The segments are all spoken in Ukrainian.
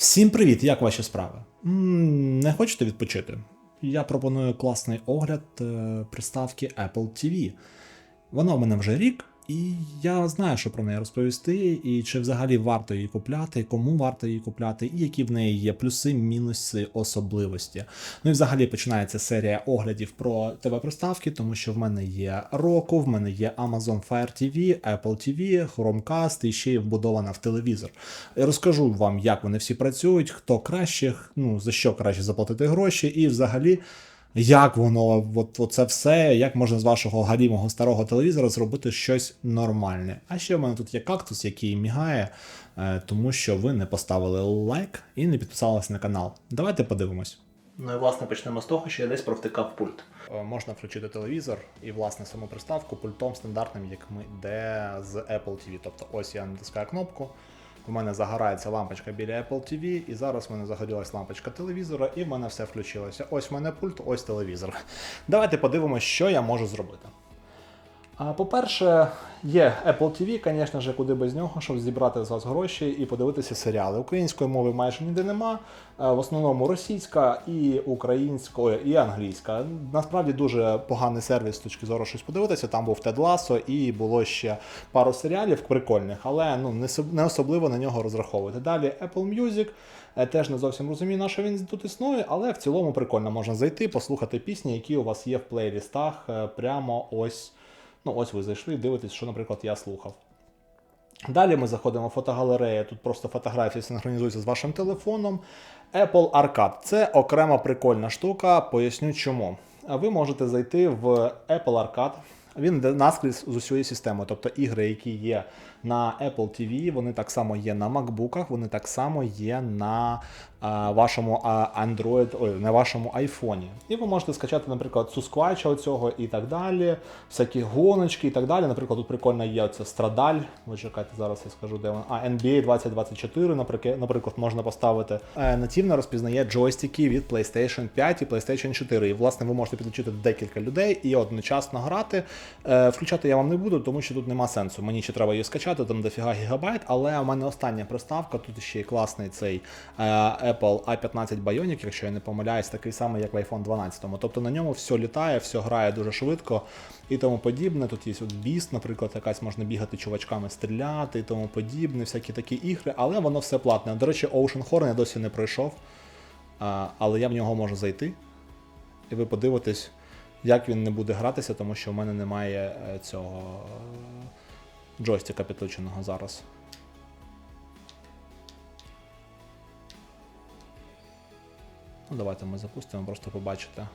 Всім привіт! Як ваші справи? Не хочете відпочити? Я пропоную класний огляд е, приставки Apple TV. Вона в мене вже рік, і я знаю, що про неї розповісти, і чи взагалі варто її купляти, кому варто її купляти, і які в неї є плюси, мінуси, особливості. Ну і взагалі починається серія оглядів про ТВ-приставки, тому що в мене є Roku, в мене є Amazon Fire TV, Apple TV, Chromecast і ще й вбудована в телевізор. Я розкажу вам, як вони всі працюють, хто краще, ну за що краще заплатити гроші, і взагалі. Як воно, от, от це все, як можна з вашого галімого старого телевізора зробити щось нормальне. А ще в мене тут є кактус, який мігає, е, тому що ви не поставили лайк і не підписалися на канал. Давайте подивимось. Ну і власне почнемо з того, що я десь провтикав пульт. Е, Можна включити телевізор і власне саму приставку пультом стандартним, як ми йде з Apple TV. Тобто ось я натискаю кнопку. У мене загорається лампочка біля Apple TV, і зараз в мене загорілась лампочка телевізора, і в мене все включилося. Ось в мене пульт, ось телевізор. Давайте подивимося, що я можу зробити. По-перше, є Apple TV, звісно ж, куди без нього, щоб зібрати з вас гроші і подивитися серіали. Української мови майже ніде нема. е, В основному російська і українська, і англійська. Насправді дуже поганий сервіс з точки зору щось подивитися. Там був Тед Ласо і було ще пару серіалів прикольних, але ну не особливо на нього розраховувати. Далі Apple Music. Е, Теж не зовсім розумію, на що він тут існує, але в цілому прикольно можна зайти, послухати пісні, які у вас є в плейлістах е, прямо ось. Ну, ось ви зайшли дивитесь, що, наприклад, я слухав. Далі ми заходимо в фотогалерею. Тут просто фотографії синхронізуються з вашим телефоном. Apple Arcade це окрема прикольна штука. Поясню чому. Ви можете зайти в Apple Arcade. Він наскрізь з усієї системи, Тобто ігри, які є на Apple TV, вони так само є на MacBook, вони так само є на а, вашому а, Android, ой, на вашому iPhone. І ви можете скачати, наприклад, Сусквача оцього і так далі, всякі гоночки і так далі. Наприклад, тут прикольно є оце Страдаль. Ви чекайте, зараз я скажу, де вона. А, NBA 2024, наприклад, можна поставити. Е, Нативно розпізнає джойстики від PlayStation 5 і PlayStation 4. І, власне, ви можете підключити декілька людей і одночасно грати. Е, Включати я вам не буду, тому що тут нема сенсу. Мені ще треба її скачати, там дофіга гігабайт, але у мене остання приставка, тут ще й класний цей е, Apple i15 Bionic, якщо я не помиляюсь, такий самий, як в iPhone 12. Тобто на ньому все літає, все грає дуже швидко і тому подібне. Тут є от Beast, наприклад, якась можна бігати чувачками, стріляти і тому подібне, всякі такі ігри, але воно все платне. До речі, Ocean Horn я досі не пройшов, а, але я в нього можу зайти. І ви подивитесь, як він не буде гратися, тому що в мене немає е, цього е, джойстика підключеного зараз. Ну, давайте ми запустимо, просто побачите.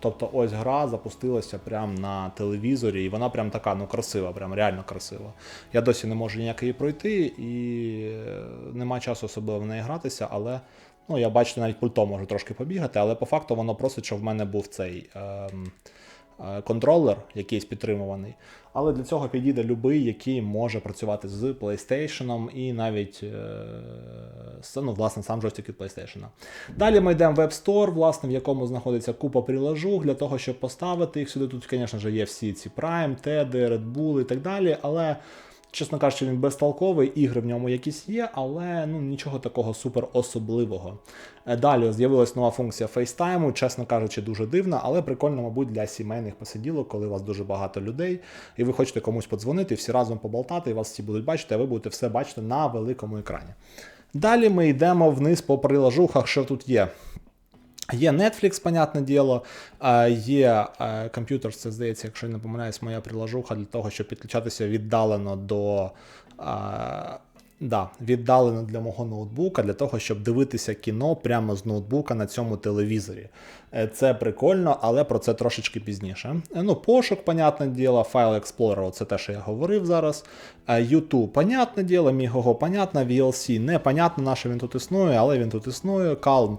Тобто ось гра запустилася прямо на телевізорі, і вона прям така, ну красива, прям реально красива. Я досі не можу ніяк її пройти, і е, нема часу особливо в неї гратися, але ну, я бачу, навіть пультом можу трошки побігати, але по факту воно просить, щоб в мене був цей. Ем, Контролер якийсь підтримуваний, але для цього підійде любий, який може працювати з PlayStation і навіть е, ну, власне, сам джойстик від PlayStation. Далі ми йдемо в App Store, власне, в якому знаходиться купа прилажух для того, щоб поставити їх сюди. Тут, звісно є всі ці Prime, TED, Red Bull і так далі. Але, чесно кажучи, він безтолковий, ігри в ньому якісь є, але ну, нічого такого супер особливого. Е, Далі з'явилась нова функція FaceTime, чесно кажучи, дуже дивна, але прикольно, мабуть, для сімейних посиділок, коли у вас дуже багато людей, і ви хочете комусь подзвонити, всі разом поболтати, і вас всі будуть бачити, а ви будете все бачити на великому екрані. Далі ми йдемо вниз по прилажухах, що тут є. Є Netflix, понятне діло, є комп'ютер, це здається, якщо я не помиляюсь, моя прилажуха для того, щоб підключатися віддалено до. Да, віддалено для мого ноутбука, для того, щоб дивитися кіно прямо з ноутбука на цьому телевізорі. Е, Це прикольно, але про це трошечки пізніше. Е, Ну, пошук, понятне діло, файл Explorer, це те, що я говорив зараз. Е, YouTube, понятне діло, Migogo, понятно, VLC, непонятно, на що він тут існує, але він тут існує. Calm,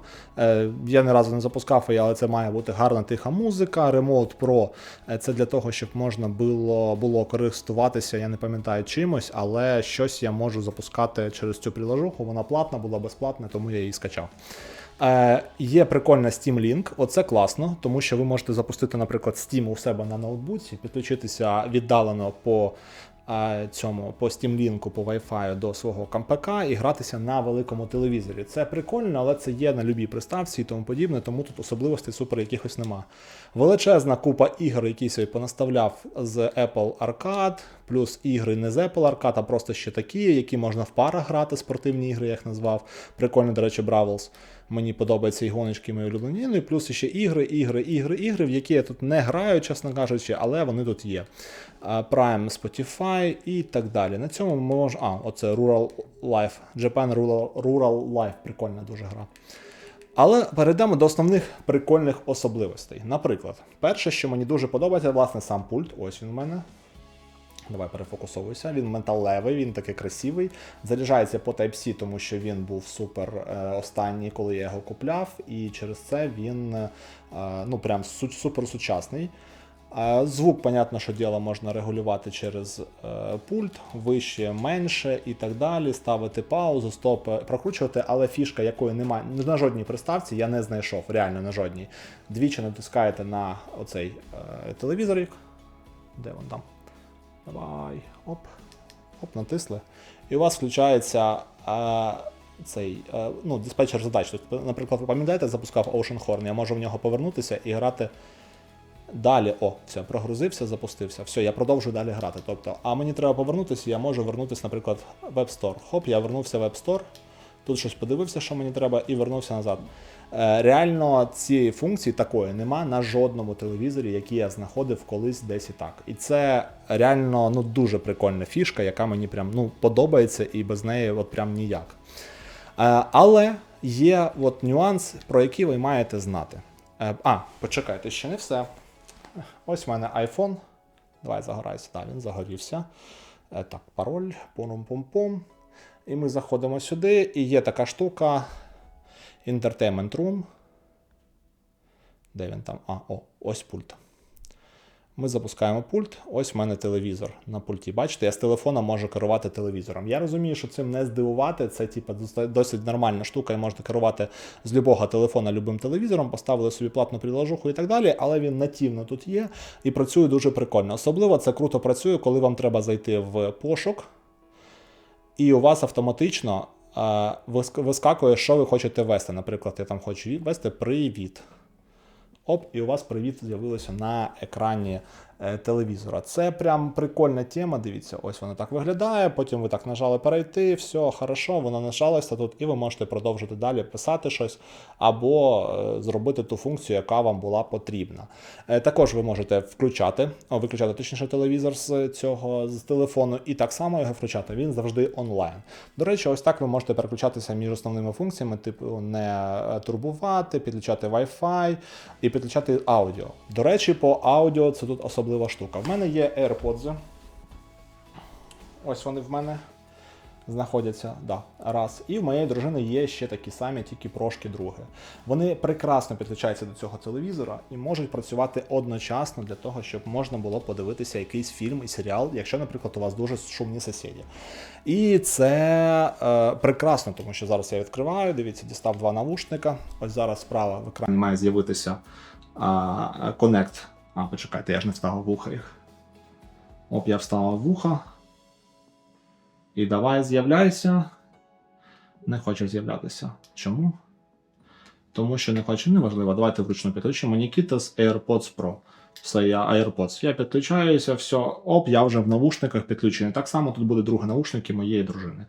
я ні разу не запускав її, але це має бути гарна тиха музика. Remote Pro це для того, щоб можна було, було користуватися, я не пам'ятаю чимось, але щось я можу запускати через цю приложуху. Вона платна, була безплатна, тому я її скачав. Е, є прикольна Steam Link, оце класно, тому що ви можете запустити, наприклад, Steam у себе на ноутбуці, підключитися віддалено по цьому по Steam-лінку, по Wi-Fi до свого КМПК і гратися на великому телевізорі. Це прикольно, але це є на любій приставці і тому подібне, тому тут особливостей супер якихось нема. Величезна купа ігор, які собі понаставляв з Apple Arcade, плюс ігри не з Apple Arcade, а просто ще такі, які можна в парах грати, спортивні ігри, я їх назвав. Прикольно, до речі, Bravels. Мені подобаються і гоночки мої улюблені. Ну плюс ще ігри, ігри, ігри, ігри, в які я тут не граю, чесно кажучи, але вони тут є. Prime, Spotify і так далі. На цьому ми. А, оце Rural Life. Japan Rural Life. Прикольна дуже гра. Але перейдемо до основних прикольних особливостей. Наприклад, перше, що мені дуже подобається, власне, сам пульт. Ось він у мене. Давай перефокусовуйся. Він металевий, він такий красивий. Заряджається по Type-C, тому що він був супер е, останній, коли я його купляв, і через це він е, ну прям супер сучасний. Звук, понятно, що діло можна регулювати через е, пульт, вище, менше і так далі. Ставити паузу, стоп, е, прокручувати, але фішка, якої немає на жодній приставці, я не знайшов, реально на жодній. Двічі натискаєте на оцей телевізорик. Де він там? Давай. Оп. Оп, натисли. І у вас включається е, цей е, ну, диспетчер задач. Тобто, наприклад, ви пам'ятаєте, запускав Ocean Horn, я можу в нього повернутися і грати далі. О, все, прогрузився, запустився. Все, я продовжую далі грати. Тобто, а мені треба повернутися, я можу вернутися, наприклад, в App Store. Хоп, я вернувся в Web Store. Тут щось подивився, що мені треба, і вернувся назад. Е, Реально цієї функції такої нема на жодному телевізорі, який я знаходив колись десь і так. І це реально ну, дуже прикольна фішка, яка мені прям ну, подобається, і без неї от прям ніяк. Е, Але є от нюанс, про який ви маєте знати. Е, А, почекайте, ще не все. Ось в мене iPhone. Давай загорайся. Так, він загорівся. Так, пароль, пум-пум-пум. І ми заходимо сюди, і є така штука Entertainment Room. Де він там? А, о, ось пульт. Ми запускаємо пульт. Ось в мене телевізор на пульті. Бачите, я з телефона можу керувати телевізором. Я розумію, що цим не здивувати. Це типу, досить нормальна штука, і можна керувати з любого телефона любим телевізором, поставили собі платну приложуху і так далі, але він нативно тут є і працює дуже прикольно. Особливо це круто працює, коли вам треба зайти в пошук, і у вас автоматично е, вискакує, що ви хочете ввести. Наприклад, я там хочу ввести привіт. Оп, і у вас привіт з'явилося на екрані телевізора. Це прям прикольна тема. Дивіться, ось вона так виглядає. Потім ви так нажали перейти, все хорошо, воно нажалося тут, і ви можете продовжити далі писати щось або е, зробити ту функцію, яка вам була потрібна. Е, також ви можете включати, виключати точніше телевізор з цього з телефону, і так само його включати. Він завжди онлайн. До речі, ось так ви можете переключатися між основними функціями, типу не е, турбувати, підключати Wi-Fi і підключати аудіо. До речі, по аудіо це тут особлива штука. В мене є AirPods. Ось вони в мене знаходяться. Да, раз. І в моєї дружини є ще такі самі, тільки трошки друге. Вони прекрасно підключаються до цього телевізора і можуть працювати одночасно для того, щоб можна було подивитися якийсь фільм і серіал, якщо, наприклад, у вас дуже шумні сусіди. І це е, прекрасно, тому що зараз я відкриваю. Дивіться, дістав два навушника. Ось зараз справа в екрані має з'явитися Connect. А, почекайте, я ж не вставив вуха їх. Оп, я вставив вуха. І давай з'являйся. Не хоче з'являтися. Чому? Тому що не хочу, неважливо. Давайте вручну підключимо Нікіта з AirPods Pro. Все, я AirPods. Я підключаюся, все, оп, я вже в навушниках підключений. Так само тут буде другі навушники моєї дружини.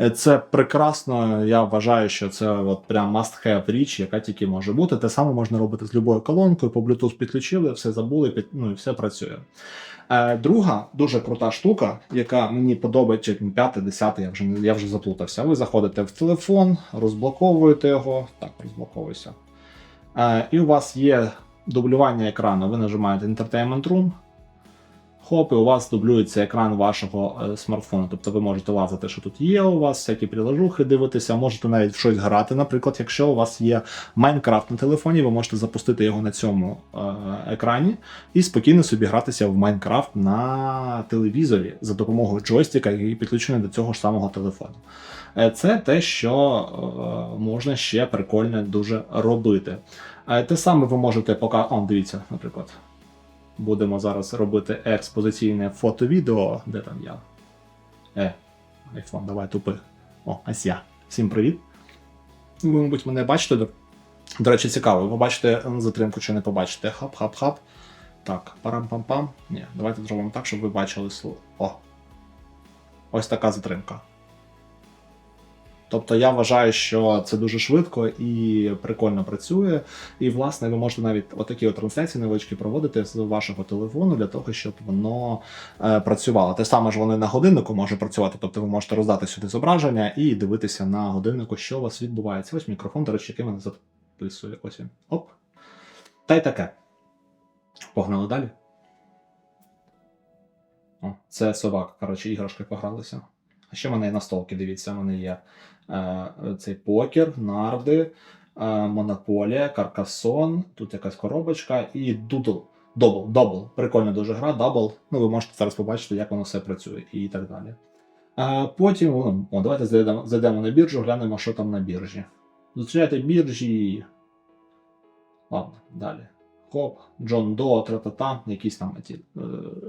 Е, Це прекрасно. Я вважаю, що це от прям must-have річ, яка тільки може бути. Те саме можна робити з любою колонкою, по Bluetooth підключили, все забули, під, ну і все працює. Е, друга дуже крута штука, яка мені подобається, п'яте, десяте, я вже я вже заплутався. Ви заходите в телефон, розблоковуєте його. Так, розблоковуйся. Е, і у вас є дублювання екрану. Ви нажимаєте Entertainment Room. Хоп, і у вас дублюється екран вашого е, смартфону. Тобто ви можете лазити, що тут є у вас, всякі приложухи дивитися, можете навіть в щось грати. Наприклад, якщо у вас є Майнкрафт на телефоні, ви можете запустити його на цьому е, екрані і спокійно собі гратися в Майнкрафт на телевізорі за допомогою джойстика, який підключений до цього ж самого телефону. Е, Це те, що можна ще прикольно дуже робити. Е, Те саме ви можете пока. О, дивіться, наприклад. Будемо зараз робити експозиційне фото-відео. Де там я? Е, айфон, давай тупи. О, ось я. Всім привіт. Ви, мабуть, мене бачите. До, речі, цікаво, ви побачите затримку чи не побачите. Хап-хап-хап. Так, парам-пам-пам. Ні, давайте зробимо так, щоб ви бачили слово. О. Ось така затримка. Тобто я вважаю, що це дуже швидко і прикольно працює. І, власне, ви можете навіть отакі от трансляції невеличкі проводити з вашого телефону для того, щоб воно е, працювало. Те саме ж вони на годиннику може працювати. Тобто ви можете роздати сюди зображення і дивитися на годиннику, що у вас відбувається. Ось мікрофон, до речі, який мене записує. Ось він. Оп. Та й таке. Погнали далі. О, це собака. Коротше, іграшки погралися. Ще в мене є настолки, дивіться, в мене є е, цей покер, нарди, е, монополія, каркасон, тут якась коробочка і дудл. Добл, добл. Прикольна дуже гра, дабл. Ну, ви можете зараз побачити, як воно все працює і так далі. А потім, ну, о, давайте зайдемо, зайдемо на біржу, глянемо, що там на біржі. Зустрічайте біржі. Ладно, далі. Хоп, Джон До, тра-та-та, якісь там ті е,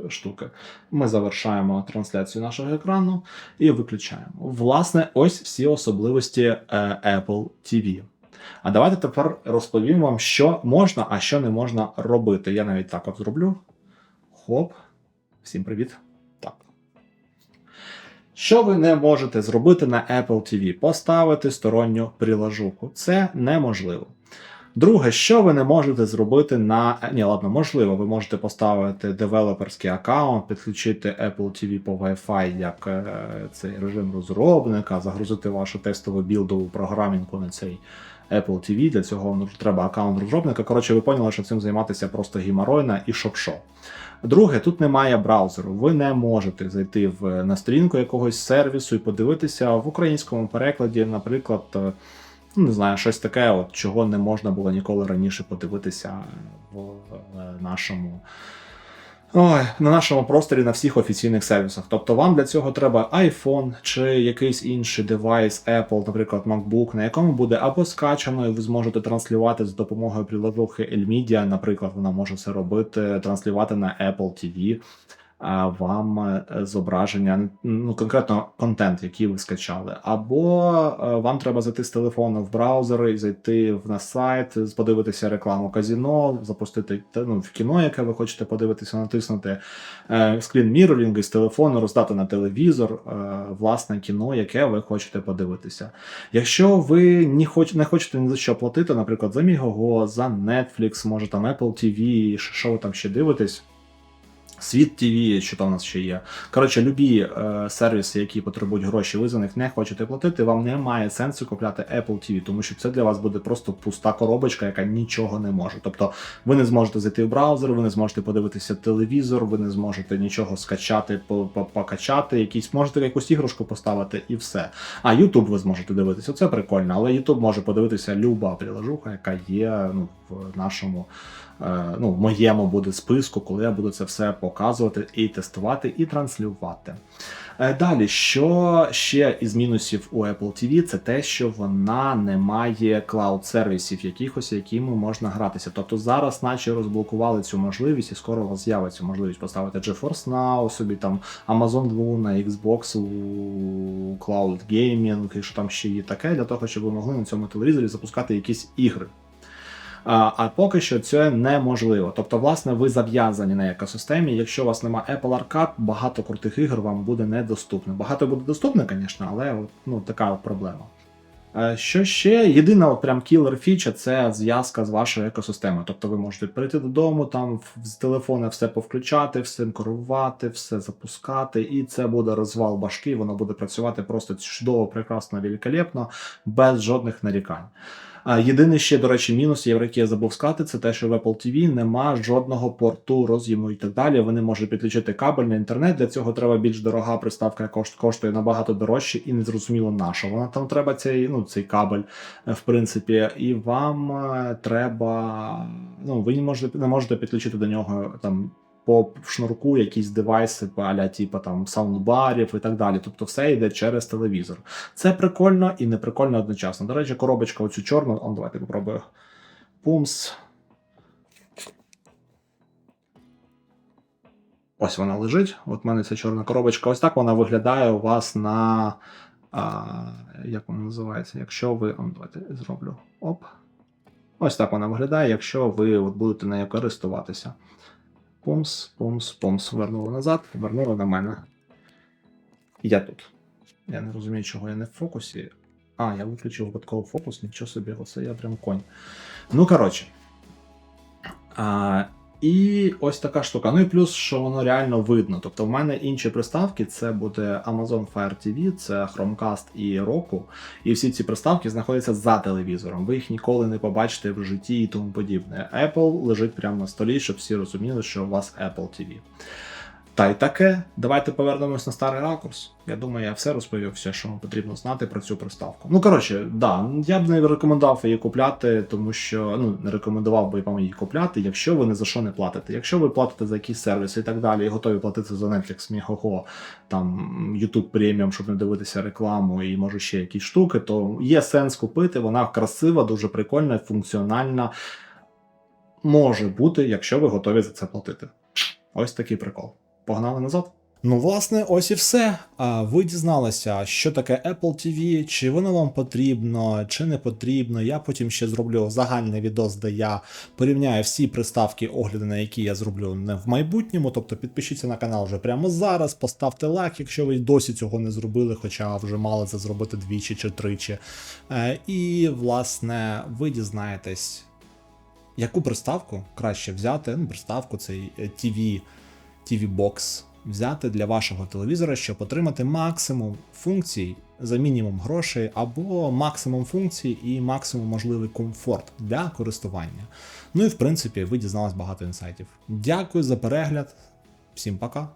штуки. Ми завершаємо трансляцію нашого екрану і виключаємо. Власне, ось всі особливості е, Apple TV. А давайте тепер розповім вам, що можна, а що не можна робити. Я навіть так от зроблю. Хоп. Всім привіт. Так. Що ви не можете зробити на Apple TV? Поставити сторонню прилажуху. Це неможливо. Друге, що ви не можете зробити на. Ні, ладно, можливо, ви можете поставити девелоперський аккаунт, підключити Apple TV по Wi-Fi як е, цей режим розробника, загрузити вашу тестову білдову програмінку на цей Apple TV. Для цього ну, треба аккаунт розробника. Коротше, ви поняли, що цим займатися просто гіморойна і шоп-шо. Друге, тут немає браузеру. Ви не можете зайти в на сторінку якогось сервісу і подивитися в українському перекладі, наприклад. Ну, не знаю, щось таке, от, чого не можна було ніколи раніше подивитися в нашому. Ой, на нашому просторі на всіх офіційних сервісах. Тобто вам для цього треба iPhone чи якийсь інший девайс, Apple, наприклад, MacBook, на якому буде або скачано, і ви зможете транслювати за допомогою приложухи Elmedia, наприклад, вона може це робити, транслювати на Apple TV вам е, зображення, ну конкретно контент, який ви скачали, або е, вам треба зайти з телефону в браузер і зайти в на сайт, подивитися рекламу казіно, запустити ну, в кіно, яке ви хочете подивитися, натиснути е, скрін міролінг із телефону, роздати на телевізор власне кіно, яке ви хочете подивитися. Якщо ви не, хоч, не хочете ні за що платити, наприклад, за Мігого, за Netflix, може там Apple TV, що ви там ще дивитесь. Світ ТВ, що там у нас ще є. Коротше, любі е, сервіси, які потребують гроші, ви за них не хочете платити, вам немає сенсу купляти Apple TV, тому що це для вас буде просто пуста коробочка, яка нічого не може. Тобто ви не зможете зайти в браузер, ви не зможете подивитися телевізор, ви не зможете нічого скачати, по- по- покачати, якісь можете якусь іграшку поставити і все. А YouTube ви зможете дивитися. Це прикольно, але YouTube може подивитися люба приложуха, яка є ну, в нашому е, ну, в моєму буде списку, коли я буду це все показувати і тестувати, і транслювати. Е, Далі, що ще із мінусів у Apple TV, це те, що вона не має клауд-сервісів якихось, якими можна гратися. Тобто зараз, наче розблокували цю можливість, і скоро у вас з'явиться можливість поставити GeForce Now, собі там Amazon Luna, Xbox Cloud Gaming, і що там ще є таке, для того, щоб ви могли на цьому телевізорі запускати якісь ігри. А, поки що це неможливо. Тобто, власне, ви зав'язані на екосистемі. Якщо у вас немає Apple Arcade, багато крутих ігор вам буде недоступно. Багато буде доступно, звісно, але ну, така проблема. Що ще? Єдина прям кілер фіча це зв'язка з вашою екосистемою. Тобто ви можете прийти додому, там з телефона все повключати, все керувати, все запускати, і це буде розвал башки, воно буде працювати просто чудово, прекрасно, великолепно, без жодних нарікань. Єдиний ще, до речі, мінус, який я забув сказати, це те, що в Apple TV нема жодного порту роз'єму і так далі. Вони можуть підключити кабель на інтернет. Для цього треба більш дорога приставка, кошт- коштує набагато дорожче, і незрозуміло на що. Вона там треба цей, ну, цей кабель, е, в принципі, і вам е, треба. Ну, ви не можете, не можете підключити до нього там. По шнурку якісь девайси, аля, типу там саундбарів і так далі. Тобто все йде через телевізор. Це прикольно і не прикольно одночасно. До речі, коробочка оцю чорну, он, давайте попробую. Пумс. Ось вона лежить. От в мене ця чорна коробочка. Ось так вона виглядає у вас на. А, як вона називається? Якщо ви. О, давайте зроблю. Оп. Ось так вона виглядає, якщо ви от будете нею користуватися. Пумс, помс, помс. Вернули назад, повернули на мене. Я тут. Я не розумію, чого я не в фокусі. А, я виключив випадково фокус, нічого собі, оце я прям конь. Ну, коротше. І ось така штука. Ну і плюс, що воно реально видно. Тобто, в мене інші приставки це буде Amazon Fire TV, це Chromecast і Roku. І всі ці приставки знаходяться за телевізором. Ви їх ніколи не побачите в житті і тому подібне. Apple лежить прямо на столі, щоб всі розуміли, що у вас Apple TV. Та й таке, давайте повернемось на старий ракурс. Я думаю, я все розповів, все, що потрібно знати про цю приставку. Ну коротше, да, я б не рекомендував її купляти, тому що ну не рекомендував би вам її купляти, якщо ви ні за що не платите. Якщо ви платите за якісь сервіси і так далі, і готові платити за Netflix, Міхого, там YouTube Premium, щоб не дивитися рекламу і може ще якісь штуки, то є сенс купити. Вона красива, дуже прикольна, функціональна. Може бути, якщо ви готові за це платити. Ось такий прикол. Погнали назад. Ну, власне, ось і все. Ви дізналися, що таке Apple TV, чи воно вам потрібно, чи не потрібно. Я потім ще зроблю загальний відос, де я порівняю всі приставки, огляди, на які я зроблю не в майбутньому. Тобто підпишіться на канал вже прямо зараз, поставте лайк, якщо ви досі цього не зробили, хоча вже мали це зробити двічі чи тричі. Е, І, власне, ви дізнаєтесь, яку приставку краще взяти. Ну, приставку цей TV, TV Box взяти для вашого телевізора, щоб отримати максимум функцій за мінімум грошей, або максимум функцій і максимум можливий комфорт для користування. Ну і в принципі, ви дізналися багато інсайтів. Дякую за перегляд. Всім пока.